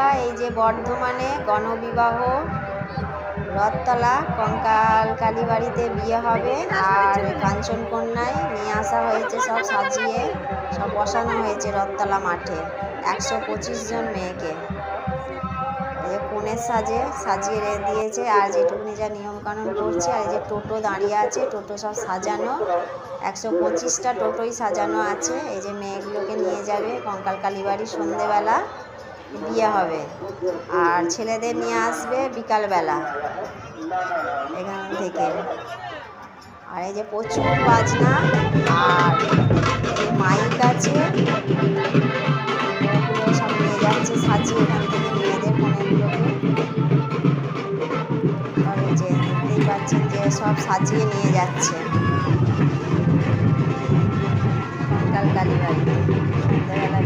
বন্ধুরা এই যে বর্ধমানে গণবিবাহ রথতলা, কঙ্কাল কালীবাড়িতে বিয়ে হবে আর কাঞ্চন কন্যায় নিয়ে আসা হয়েছে সব সাজিয়ে, সব বসানো হয়েছে রথতলা মাঠে। একশো পঁচিশ জন মেয়েকে। কনের সাজে সাজিয়ে দিয়েছে আর যেটুকুনি যা নিয়মকানুন করছে আর এই যে টোটো দাঁড়িয়ে আছে, টোটো সব সাজানো। একশো পঁচিশটা টোটোই সাজানো আছে। এই যে মেয়েগুলোকে নিয়ে যাবে কঙ্কাল কালীবাড়ি সন্ধেবেলা। বিয়ে হবে। আর ছেলেদের নিয়ে আসবে বিকালবেলা, এখান থেকে। আর এই যে প্রচুর বাজনা, আর মাইক আছে। সব নিয়ে যাচ্ছে, সাজিয়ে এখান থেকে মেয়েদের কনেগুলোকে যে দেখতেই পাচ্ছেন যে সব সাজিয়ে নিয়ে যাচ্ছে। কঙ্কাল কালীবাড়ি সন্ধ্যাবেলা